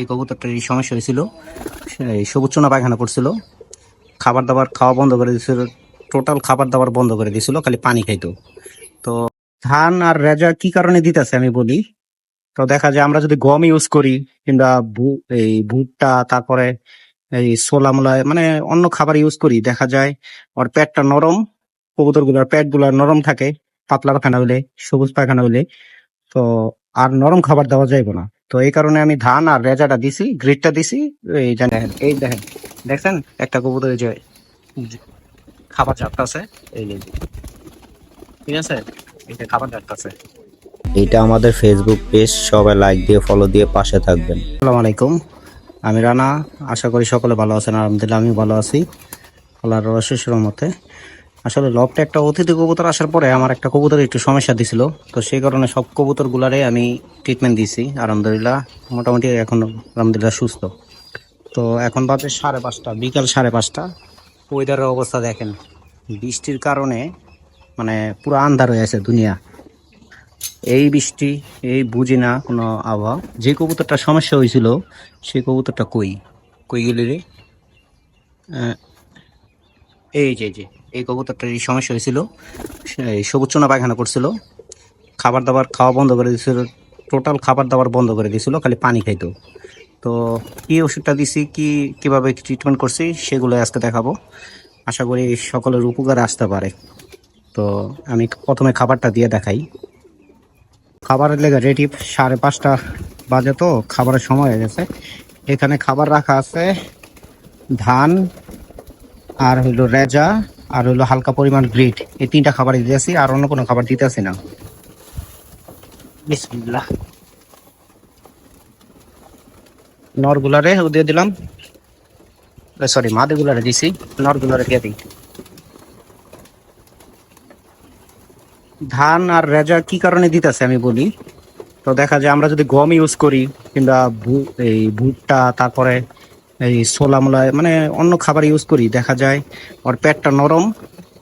এই কবুতরটার এই সমস্যা হয়েছিল। সবুজ চুনা পায়খানা করছিল। খাবার দাবার খাওয়া বন্ধ করে দিয়েছিল। টোটাল খাবার দাবার বন্ধ করে দিয়েছিল, খালি পানি খাইতো। তো ধান আর রেজা কি কারণে দিতেছে আমি বলি। তো দেখা যায় আমরা যদি গম ইউজ করি, কিংবা এই ভুট্টা, তারপরে এই ছোলা মোলা মানে অন্য খাবার ইউজ করি, দেখা যায় ওর পেটটা নরম কবুতরগুলার পেটগুলা নরম থাকে, পাতলা পায়খানা হইলে সবুজ পায়খানা হইলে তো আর নরম খাবার দেওয়া যাইব না। তো এই কারণে আমি ধান আর রেজাটা দিছি গ্রিডটা দিছি এই জানেন এই দেখেন দেখছেন? একটা কবুতর এই যে খাবার চাপতাছে এই ঠিক আছে? এটা খাবার চাপতাছে এটা আমাদের ফেসবুক পেজ সবাই লাইক দিয়ে ফলো দিয়ে পাশে থাকবেন। আসসালামু আলাইকুম আমি রানা আশা করি সকলে ভালো আছেন আলহামদুলিল্লাহ আমি ভালো আছি। আল্লাহর রসের মতে আসলে লবটা একটা অতিথি কবুতর আসার পরে আমার একটা কবুতর একটু সমস্যা দিছিল। তো সেই কারণে সব কবুতর গুলারে আমি ট্রিটমেন্ট দিছি। আলহামদুলিল্লাহ, মোটামুটি এখন আলহামদুলিল্লাহ সুস্থ। তো এখন বাজে সাড়ে পাঁচটা, বিকাল সাড়ে পাঁচটা। ওয়েদারের অবস্থা দেখেন, বৃষ্টির কারণে মানে পুরো আন্ধার হয়ে আছে দুনিয়া। এই বৃষ্টি, এই বুঝি না কোনো আবহাওয়া। যে কবুতরটা সমস্যা হয়েছিল সেই কবুতরটা কই? কই গেলি রে? এই যে। এই কবুতরটার এই সমস্যা হয়েছিল। সবুজ চোনা পায়খানা করছিল। খাবার দাবার খাওয়া বন্ধ করে দিয়েছিল। টোটাল খাবার দাবার বন্ধ করে দিয়েছিল, খালি পানি খাইতো। তো কী ওষুধটা দিছি, কি, কীভাবে ট্রিটমেন্ট করছি, সেগুলো আজকে দেখাবো। আশা করি সকলের উপকারে আসতে পারে। তো আমি প্রথমে খাবারটা দিয়ে দেখাই। খাবারের লেগে রেডি সাড়ে পাঁচটা বাজে তো, খাবারের সময় হয়ে গেছে। এখানে খাবার রাখা আছে ধান আর হইল রেজা। আর হলো হালকা পরিমাণ গ্রিট। এই তিনটা খাবার দিতে দিতেছি আর অন্য কোনো খাবার দিতেছি না। বিসমিল্লাহ। নরগুলারে দিয়ে দিলাম। সরি মাদেগুলারে দিছি, নরগুলারে দিয়ে দিই। ধান আর রেজা কি কারণে দিতেছে আমি বলি? তো দেখা যায় আমরা যদি গম ইউজ করি, কিংবা এই ভুট্টা, তারপরে এই ছোলা মোলা মানে অন্য খাবার ইউজ করি, দেখা যায় ওর পেটটা নরম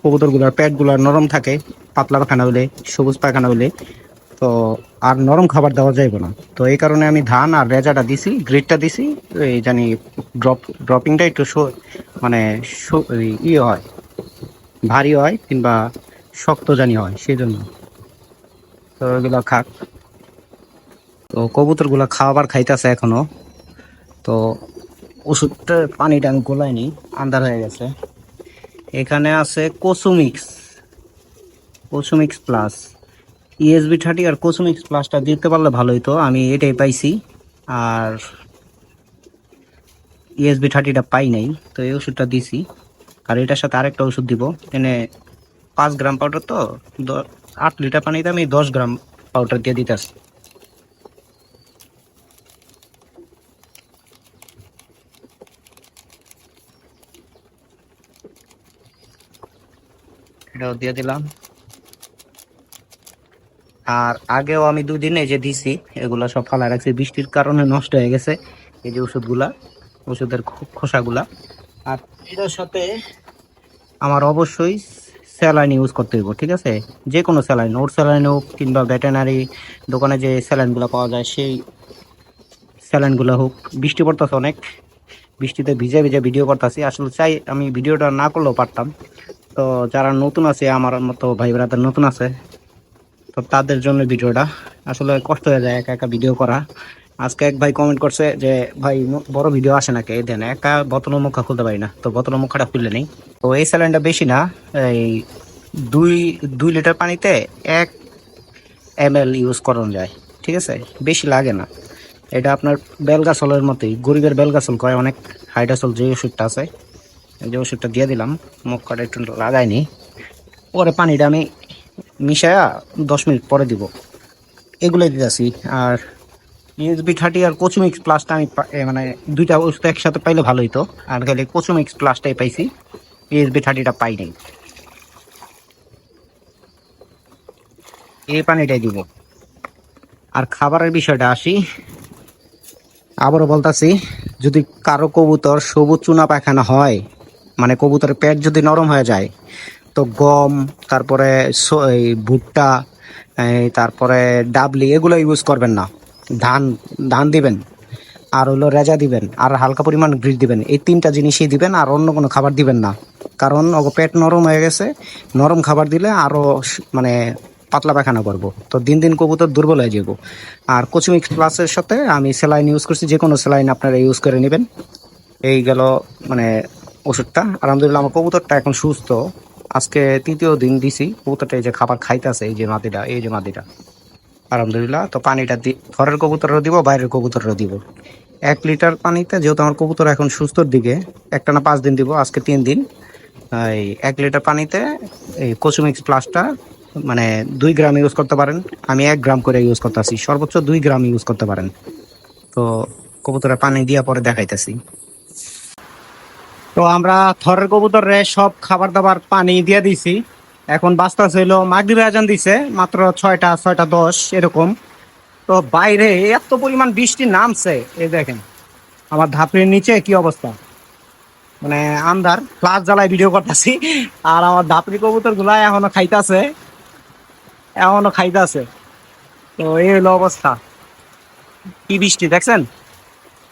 কবুতরগুলার পেটগুলা নরম থাকে, পাতলা পাখানা হলে, সবুজ পাখানা হলে, তো আর নরম খাবার দেওয়া যাইব না। তো এই কারণে আমি ধান আর রেজাটা দিছি গ্রিডটা দিছি, এই জানি ড্রপ ড্রপিংটা একটু মানে এই ইয়ে হয়, ভারী হয় কিংবা শক্ত জানি হয় সেই জন্য তো ওইগুলো খাক। তো কবুতরগুলা খাবার খাইতেছে এখনও। তো ওষুধটা পানিটা আমি গোলাইনি আন্দার হয়ে গেছে। এখানে আছে Cosumix Cosumix plus ESB thirty আর কোসুমিক্স প্লাসটা দিতে পারলে ভালো হতো আমি এটাই পাইছি। আর ইএসবি থার্টিটা পাই নাই, তো এই ওষুধটা দিছি। আর এটার সাথে আরেকটা ওষুধ দিব, এনে পাঁচ গ্রাম পাউডার তো আট লিটার পানিতে আমি দশ গ্রাম পাউডার দিয়ে দিতেছি এটাও দিয়ে দিলাম। আর আগেও আমি দুই দিনে যে দিছি, এগুলা সব ফালা রাখছি। বৃষ্টির কারণে নষ্ট হয়ে গেছে এই যে ওষুধগুলা, ওষুধের খোসাগুলা। আর এটার সাথে আমার অবশ্যই স্যালাইন ইউজ করতে হইব, ঠিক আছে? যে কোনো স্যালাইন, ওর স্যালাইন হোক কিংবা ভেটেনারি দোকানে যে স্যালাইনগুলো পাওয়া যায়, সেই স্যালাইনগুলো হোক। বৃষ্টি পড়তেছে অনেক। বৃষ্টিতে ভিজে ভিজে ভিডিও করতেছি। আসলে চাই আমি ভিডিওটা না করলেও পারতাম। তো যারা নতুন আছে, আমার মতো ভাই ব্রাদার নতুন আছে, তো তাদের জন্য ভিডিওটা আসলে কষ্ট হয়ে যায় একা একা ভিডিও করা। আজকে এক ভাই কমেন্ট করছে যে, ভাই বড় ভিডিও আসে নাকি? এই দেন, একা বোতল মুখা খুলতে পারি না। তো বোতল মুখাটা খুললে নেই। তো এই স্যালাইনটা বেশি না, এই দুই দুই লিটার পানিতে এক এম ইউজ করানো যায়। ঠিক আছে? বেশি লাগে না। এটা আপনার বেলগাছলের মতোই। গরিবের বেলগাছল কয়, অনেক হাইডাসল যে ওষুধটা আছে যে ওষুধটা দিয়ে দিলাম, মুখ কাটা একটু লাগাইনি। পরে পানিটা আমি মিশায়া দশ মিনিট পরে দিব। এগুলোই দিতেছি, আর ইউএসবি থার্টি আর কোচুমিক্স প্লাসটা আমি মানে দুইটা ওষুধ একসাথে পাইলে ভালো হতো আর খালি কোচুমিক্স প্লাসটাই পাইছি ইউএসবি থার্টিটা পাই নাই। এই পানিটাই দিব। আর খাবারের বিষয়টা আসি। আবারও বলতাছি, যদি কারও কবুতর সবুজ চুনা পায়খানা হয় মানে কবুতরের পেট যদি নরম হয়ে যায়, তো গম, তারপরে ভুট্টা তারপরে ডাবলি, এগুলো ইউজ করবেন না। ধান ধান দিবেন, আর হলো রেজা দিবেন, আর হালকা পরিমাণ গ্রিস দিবেন। এই তিনটা জিনিসই দিবেন, আর অন্য কোনো খাবার দিবেন না। কারণ ওগো পেট নরম হয়ে গেছে, নরম খাবার দিলে আরও মানে পাতলা পায়খানা করব। তো দিন দিন কবুতর দুর্বল হয়ে যাব। আর কোচিমিক্স প্লাসের সাথে আমি স্যালাইন ইউজ করছি, যে কোনো স্যালাইন আপনারা ইউজ করে নেবেন। এই গেল মানে ওষুধটা। আলহামদুলিল্লাহ, আমার কবুতরটা এখন সুস্থ। আজকে তৃতীয় দিন দিছি। কবুতরটা এই যে খাবার খাইতেছে, এই যে মাটিটা, এই যে মাটিটা। আলহামদুলিল্লাহ, তো পানিটা দি, ঘরের কবুতরও দিব, বাইরের কবুতরও দিব। এক লিটার পানিতে, যেহেতু আমার কবুতর এখন সুস্থর দিকে, একটা না পাঁচ দিন দিব, আজকে তিন দিন। এই এক লিটার পানিতে এই কোচুমিক্স প্লাসটা মানে দুই গ্রাম ইউজ করতে পারেন। আমি এক গ্রাম করে ইউজ করতেছি সর্বোচ্চ দুই গ্রাম ইউজ করতে পারেন। তো কবুতরে পানি দিয়া পরে দেখাইতেছি। তো আমরা থরের কবুতরে সব খাবার দাবার পানি দিয়ে দিছি। এখন বাস্তা ছিল মাগরিব আজান দিছে, মাত্র ছয়টা ছয়টা দশ, এরকম। তো বাইরে এত পরিমাণ বৃষ্টি নামছে, এই দেখেন। আমার ধাপড়ির নিচে কি অবস্থা? মানে আন্দার ফ্লাশ জ্বালায় ভিডিও করতেছি। আর আমার ধাপড়ি কবুতরগুলা এখনও খাইতাছে। এখনও খাইতাছে তো এই হলো অবস্থা। কি বৃষ্টি, দেখছেন?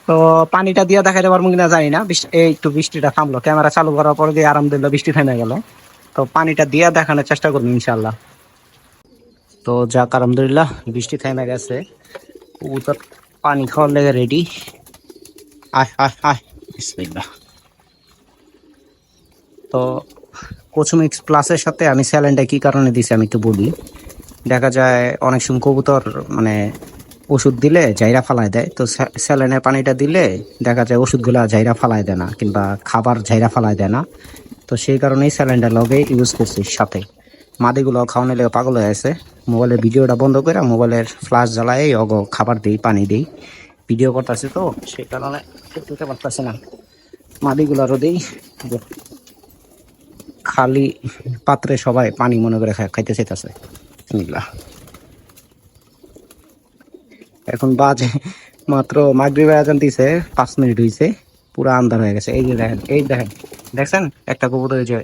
তো পানিটা দিয়ে দেখাতে পারব কিনা জানি না। এই একটু বৃষ্টিটা থামলো। ক্যামেরা চালু করার পরে দিয়ে আরামদুল্লাহ বৃষ্টি থেমে গেল। তো পানিটা দিয়ে দেখানোর চেষ্টা করব ইনশাল্লাহ তো যাক, আলহামদুলিল্লাহ বৃষ্টি থেমে গেছে। কবুতর পানি খাওয়ার লেগে রেডি আয় তো কোচুমিক্স প্লাসের সাথে আমি স্যালেন্ডটা কি কারণে দিছি আমি একটু বলি। দেখা যায় অনেক সময় কবুতর মানে ওষুধ দিলে জাইরা ফালায় দেয়। তো স্যা- স্যালাইনের পানিটা দিলে দেখা যায় ওষুধগুলা জাইরা ফালায় দেয় না, কিংবা খাবার জাইরা ফালায় দেয় না। তো সেই কারণেই স্যালাইনটা লগে ইউজ করছি সাথে। মাদিগুলো খাওয়ানো লেগে পাগল হয়ে আছে মোবাইলের ভিডিওটা বন্ধ করে মোবাইলের ফ্লাশ জ্বালায় অগ খাবার দিই, পানি দিই। ভিডিও করতেছি তো, সেই কারণে দিতে পারতেছি না। মাদিগুলারও দিই খালি পাত্রে সবাই পানি মনে করে খাইতে চাইতেছে। বিসমিল্লাহ। এখন বাজে মাত্র মাগরিবে আজান দিছে, পাঁচ মিনিট হইছে, পুরো আন্ধার হয়ে গেছে। এই যে দেখেন, এই দেখেন, দেখছেন? একটা কবুতর যে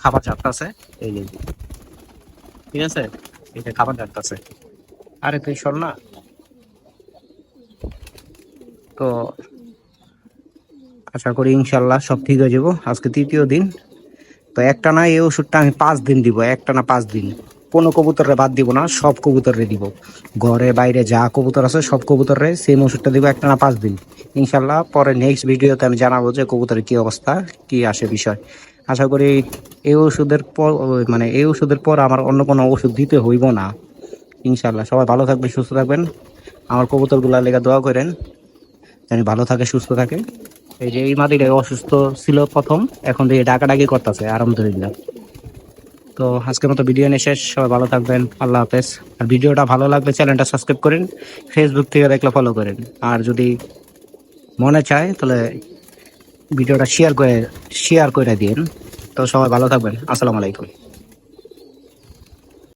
খাবার চাপতাছে এই যে, ঠিক আছে? এটা খাবার চাপতাছে আরে তুই শোন না। তো আশা করি ইনশাল্লাহ সব ঠিক হয়ে যাব। আজকে তৃতীয় দিন। তো একটা না এই ওষুধটা আমি পাঁচ দিন দিব, একটা না পাঁচ দিন। কোনো কবুতরে বাদ দিব না, সব কবুতরে দিব। ঘরে, বাইরে যা কবুতর আছে সব কবুতরে সেম ওষুধটা দিব, একটা না পাঁচ দিন। ইনশাল্লাহ পরে নেক্সট ভিডিওতে আমি জানাব যে কবুতরের কি অবস্থা, কি আসে বিষয়। আশা করি এই ওষুধের পর মানে এই ওষুধের পর আমার অন্য কোনো ওষুধ দিতে হইব না। ইনশাল্লাহ সবাই ভালো থাকবেন, সুস্থ থাকবেন। আমার কবুতরগুলা লেগে দোয়া করেন। জানি ভালো থাকে, সুস্থ থাকে। এই যে এই মাটিটা অসুস্থ ছিল প্রথম, এখন দিয়ে ডাকাডাকি করতেছে, আলহামদুলিল্লাহ। তো আজকের মতো ভিডিও নিয়ে শেষ, সবাই ভালো থাকবেন, আল্লাহ হাফেজ। আর ভিডিওটা ভালো লাগবে চ্যানেলটা সাবস্ক্রাইব করেন ফেসবুক থেকে দেখলে ফলো করেন। আর যদি মনে চায়, তাহলে ভিডিওটা শেয়ার করে শেয়ার করে দিন তো সবাই ভালো থাকবেন, আসসালামু আলাইকুম।